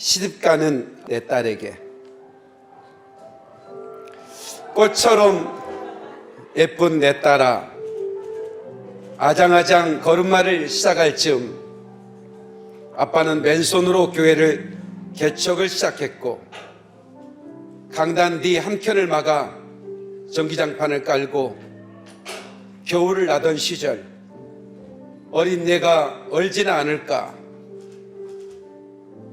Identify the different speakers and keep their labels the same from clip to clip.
Speaker 1: 시집가는 내 딸에게 꽃처럼 예쁜 내 딸아 아장아장 걸음마를 시작할 즈음 아빠는 맨손으로 교회를 개척을 시작했고 강단 뒤 한켠을 막아 전기장판을 깔고 겨울을 나던 시절 어린 내가 얼지는 않을까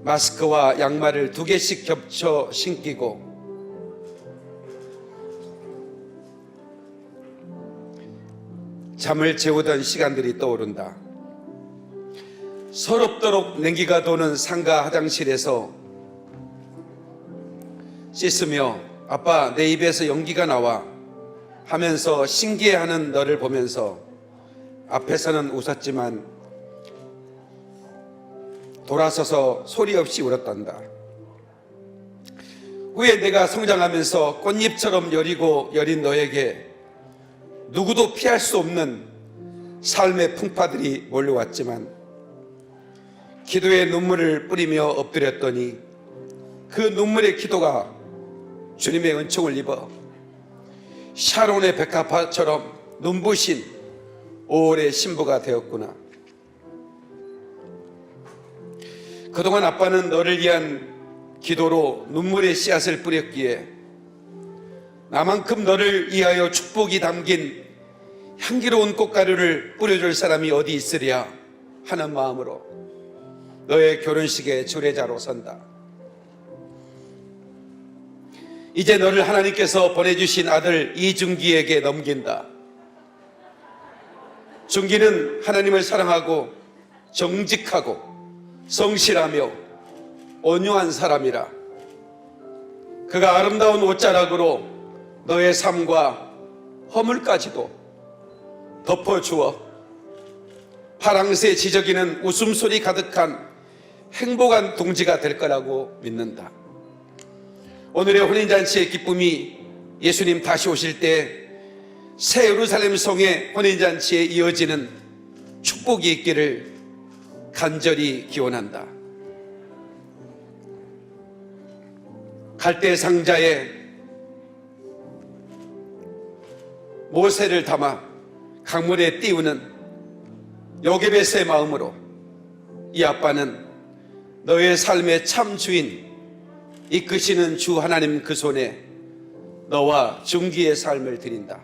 Speaker 1: 마스크와 양말을 두 개씩 겹쳐 신기고 잠을 재우던 시간들이 떠오른다. 서럽도록 냉기가 도는 상가 화장실에서 씻으며 아빠 내 입에서 연기가 나와 하면서 신기해하는 너를 보면서 앞에서는 웃었지만 돌아서서 소리 없이 울었단다. 후에 내가 성장하면서 꽃잎처럼 여리고 여린 너에게 누구도 피할 수 없는 삶의 풍파들이 몰려왔지만 기도의 눈물을 뿌리며 엎드렸더니 그 눈물의 기도가 주님의 은총을 입어 샤론의 백합화처럼 눈부신 5월의 신부가 되었구나. 그동안 아빠는 너를 위한 기도로 눈물의 씨앗을 뿌렸기에 나만큼 너를 위하여 축복이 담긴 향기로운 꽃가루를 뿌려줄 사람이 어디 있으랴 하는 마음으로 너의 결혼식의 주례자로 선다. 이제 너를 하나님께서 보내주신 아들 이중기에게 넘긴다. 중기는 하나님을 사랑하고 정직하고 성실하며 온유한 사람이라. 그가 아름다운 옷자락으로 너의 삶과 허물까지도 덮어주어 파랑새 지저귀는 웃음소리 가득한 행복한 동지가 될 거라고 믿는다. 오늘의 혼인잔치의 기쁨이 예수님 다시 오실 때 새 예루살렘 성의 혼인잔치에 이어지는 축복이 있기를 간절히 기원한다. 갈대 상자에 모세를 담아 강물에 띄우는 요게벳의 마음으로 이 아빠는 너의 삶의 참 주인 이끄시는 주 하나님 그 손에 너와 중기의 삶을 드린다.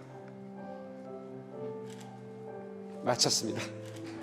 Speaker 1: 마쳤습니다.